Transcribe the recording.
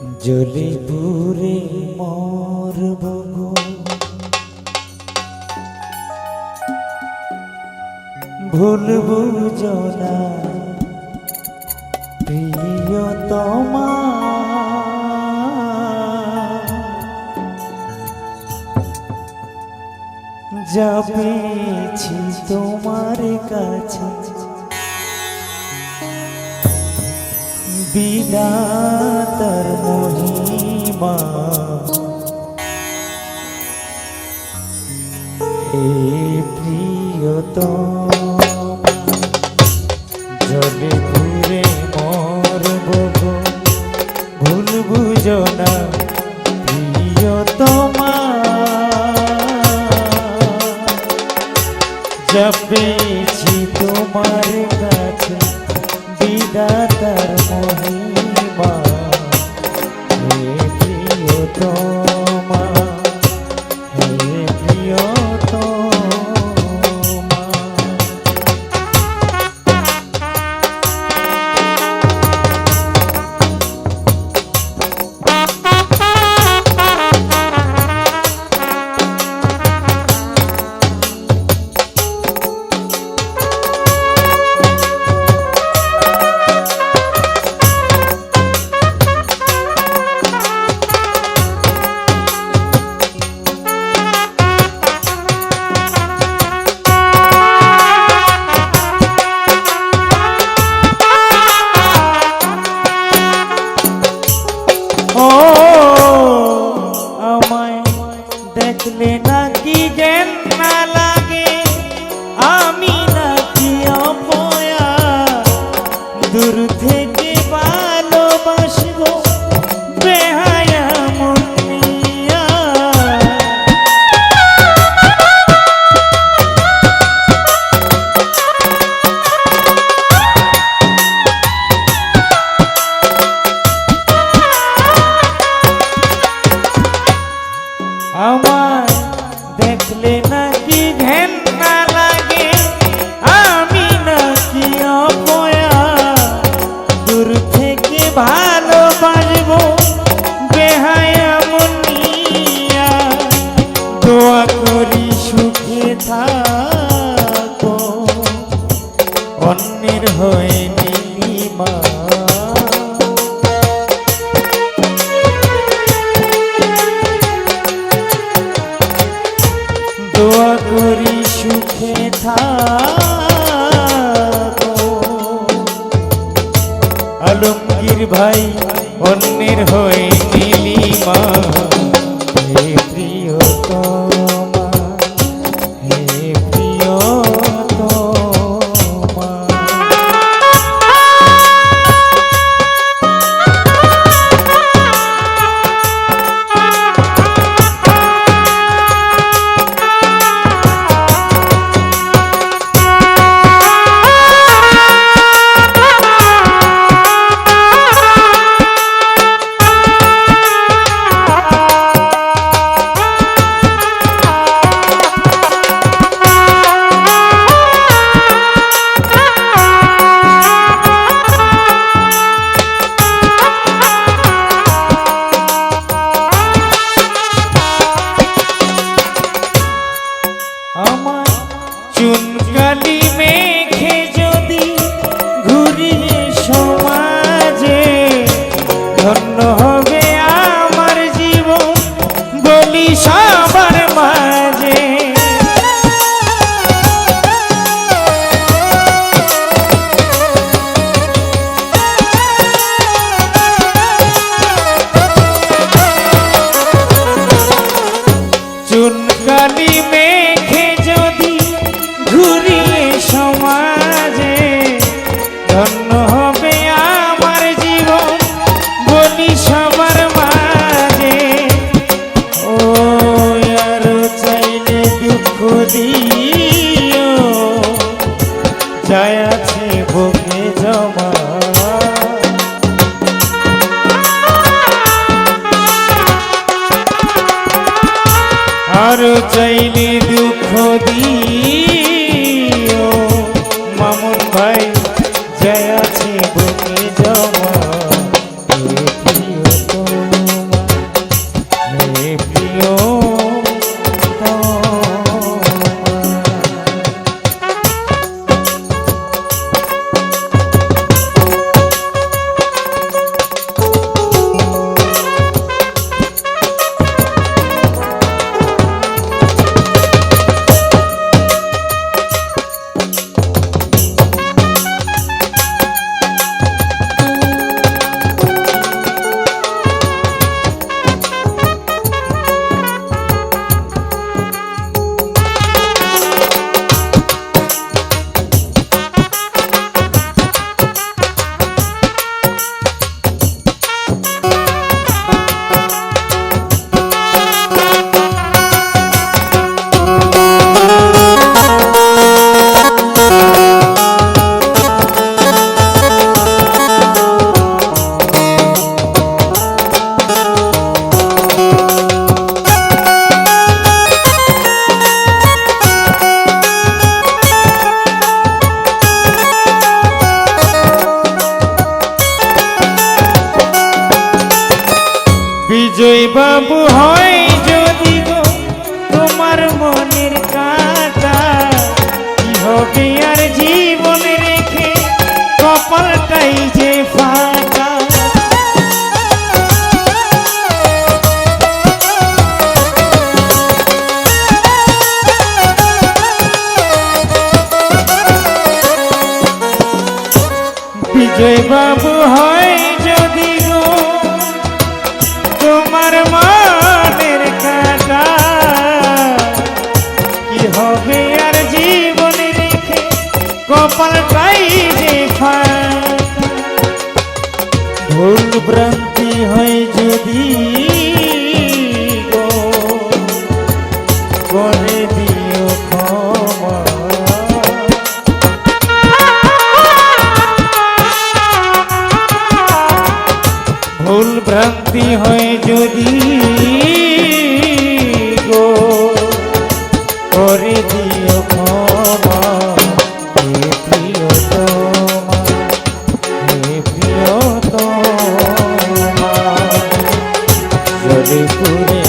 জলে পুরে মরব গো ভুলবু জনা প্রিয়তমা। যাবেছি তোমার কাছে। বিদাতার মহিমা। হে প্রিয়তম প্রিয়তমা দেখলে নাকি জ্ঞান দেখলে নাকি ঘেন না লাগে? আমি নাকি অপয়া? দূর থেকে ভালোবাসবো বেহায়া মনিয়া। দোয়া করি সুখে থাকো। দোয়া করি সুখে থাকো। আলমগীর ভাই অন্যের হয়ে নীলিমা কালী আছে বুকে জমা। আরও চাইলে দুঃখ দিও। মামুন ভাই জয় আছে বুকে বিজয় বাবু হয় যদি গো তোমার মনের কাটা কি হবে আর জীবন ভুল ভ্রান্তি হয় যদি ত্রিপুরে